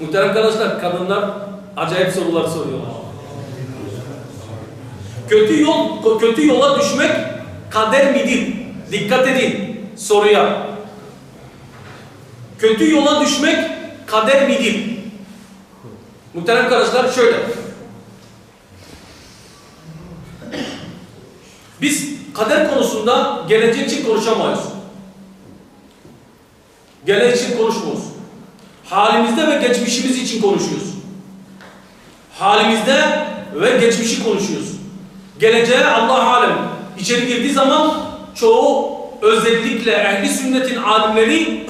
Muhterem arkadaşlar, kadınlar acayip sorular soruyorlar. Kötü yol, kötü yola düşmek kader midir? Dikkat edin soruya. Kötü yola düşmek kader midir? Muhterem arkadaşlar şöyle. Biz kader konusunda gelecek için konuşamayız. Gelecek için konuşmuyoruz. Halimizde ve geçmişimiz için konuşuyoruz. Halimizde ve geçmişi konuşuyoruz. Geleceğe Allah alem içeri girdiği zaman çoğu özellikle ehli sünnetin alimleri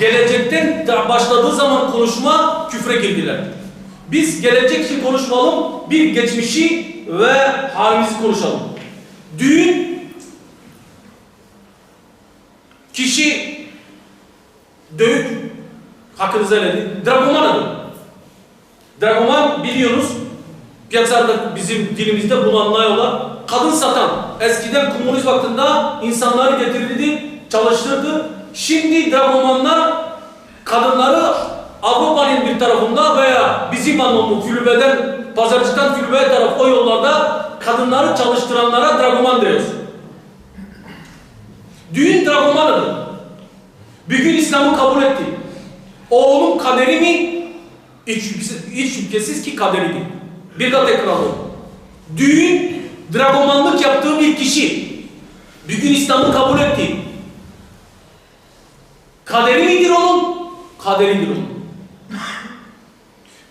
gelecekten başladığı zaman konuşma küfre girdiler. Biz gelecek için konuşmalım, bir geçmişi ve halimizi konuşalım. Düğün kişi dövüp hakkınızı eledi. Dragoman adı. Dragoman biliyorsunuz piyasada bizim dilimizde bulunanlar kadın satan. Eskiden komünist vaktinde insanları getirirdi, çalıştırdı. Şimdi dragomanlar kadınları Avrupa'nın bir tarafında veya bizim anlamlı Fülübe'den, Pazarcık'tan Fülübe'ye taraf o yollarda kadınları çalıştıranlara dragoman diyoruz. Düğün dragomanıdır. Bir gün İslam'ı kabul etti. Oğlum kaderi mi? Hiç, şüphesiz- hiç ki kaderidir. Bir daha tekrarlıyorum. Düğün dragomanlık yaptığı bir kişi bir gün İslam'ı kabul etti. Kaderi midir onun? Kaderidir onun.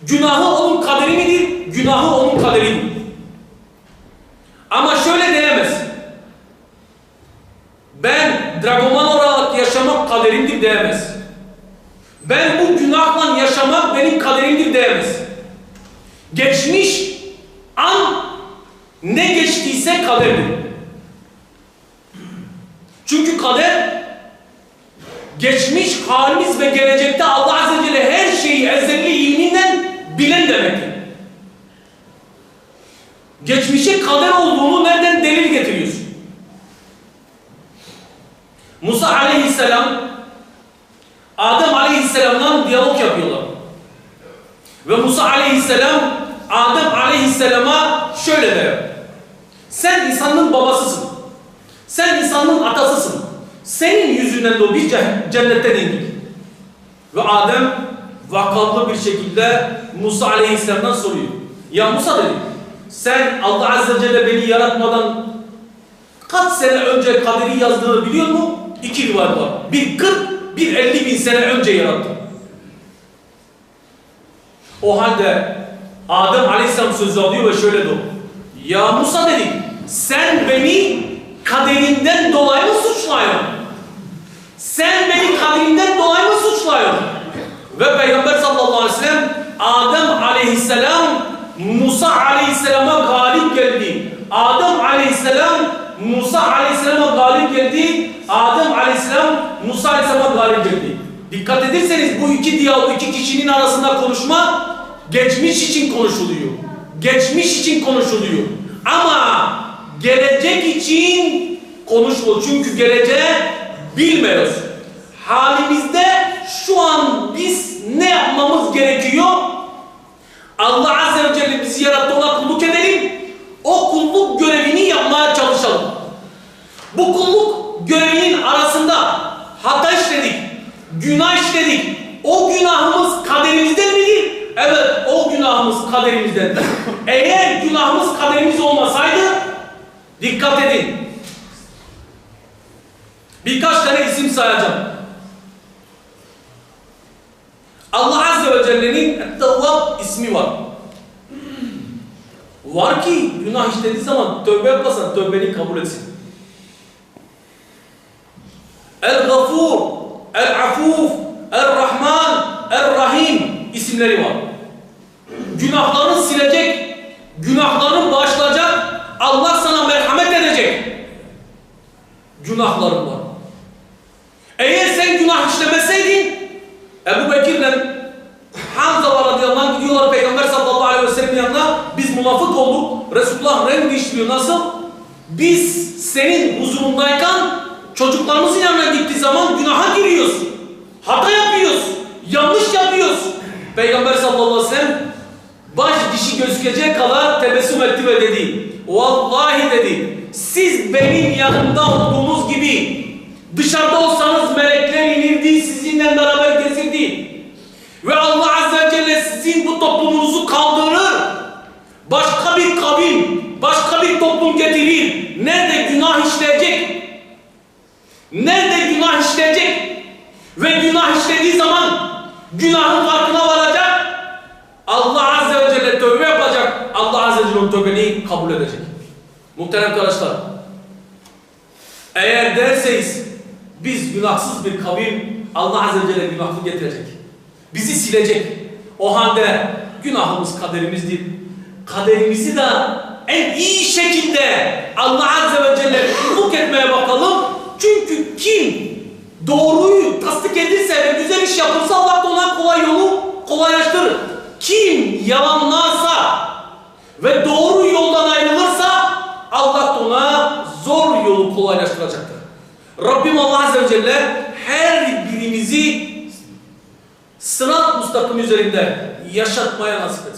Günahı onun kaderi midir? Günahı onun kaderidir. Diyemez. Geçmiş an ne geçtiyse kaderdir. Çünkü kader geçmiş halimiz ve gelecekte Allah Azze ve Celle her şeyi ezeli ilminden bilen demektir. Geçmişe kader olduğunu nereden delil getiriyorsun? Musa aleyhisselam Adem aleyhisselamdan diyalog yapıyorlar. Ve Musa aleyhisselam Adem aleyhisselama şöyle der. Sen insanın babasısın. Sen insanın atasısın. Senin yüzünden de o bir ce- cennetten indik. Ve Adem vakallı bir şekilde Musa aleyhisselamdan soruyor. Ya Musa dedi. Sen Allah azze ve celle beni yaratmadan kaç sene önce kaderi yazdığını biliyor musun? İki rivayet var. Bir 40, bir 50 bin sene önce yarattı. O halde Adem Aleyhisselam sözü alıyor ve şöyle diyor. Ya Musa dedi, sen beni kaderinden dolayı mı suçluyorsun? Sen beni kaderinden dolayı mı suçluyorsun? Ve Peygamber sallallahu aleyhi ve sellem Adem Aleyhisselam Musa Aleyhisselam'a galip geldi. Adem Aleyhisselam Musa Aleyhisselam'a galip geldi. Adem Aleyhisselam Musa Aleyhisselam'a galip geldi. Dikkat ederseniz bu iki diyalog, iki kişinin arasında konuşma geçmiş için konuşuluyor. Geçmiş için konuşuluyor. Ama gelecek için konuşmuyor. Çünkü geleceği bilmiyoruz. Halimizde şu an biz ne yapmamız gerekiyor? Allah Azze ve Celle bizi yarattı ona kulluk edelim. O kulluk görevini yapmaya çalışalım. Bu kulluk görevinin arasında hata işledik, günah işledik. O günahımız kaderimizden midir? Evet, o günahımız kaderimizdendir. Eğer günahımız kaderimiz olmasaydı, dikkat edin. Birkaç tane isim sayacağım. Allah Azze ve Celle'nin Tevvab ismi var. Var ki günah işlediği zaman tövbe yapmasan tövbeni kabul etsin. El-Gafur, El-Afuf, El-Rahman, El-Rahim isimleri var. Günahlarını silecek, günahlarını bağışlayacak, Allah sana merhamet edecek. Günahların var. Eğer sen günah işlemeseydin, Ebu Bekir'le Hanzala radıyallahu anh gidiyorlar Peygamber sallallahu aleyhi ve sellem'in yanına, biz münafık olduk, Resulullah renk değiştiriyor. Nasıl? Biz senin huzurundayken çocuklarımızın yanına gittiği zaman günaha giriyoruz. Hata yapıyoruz. Yanlış yapıyoruz. Peygamber sallallahu aleyhi ve sellem baş dişi gözükecek kadar tebessüm etti ve dedi. Vallahi dedi. Siz benim yanımda olduğunuz gibi dışarıda olsanız melekler inirdi sizinle beraber gezirdi. Ve Allah Azze ve Celle sizin bu toplumunuzu kaldırır. Başka bir kavim, başka bir toplum getirir. Nerede günah işleyecek? Nerede günah işleyecek? Ve günah işlediği zaman günahın farkına varacak. Allah Azze ve Celle tövbe yapacak. Allah Azze ve Celle onun tövbeni kabul edecek. Muhterem arkadaşlar. Eğer derseniz biz günahsız bir kavim Allah Azze ve Celle günahını getirecek. Bizi silecek. O halde günahımız kaderimizdir. Kaderimizi de en iyi şekilde Allah Azze ve Celle hukuk etmeye bakalım. Çünkü kim doğruyu tasdik edilse ve güzel iş yapılsa Allah da ona kolay yolu kolaylaştırır. Kim yalanlarsa ve doğru yolu kolaylaştıracaktır. Rabbim Allah Azze ve Celle her birimizi sırat müstakim üzerinde yaşatmaya nasip etsin.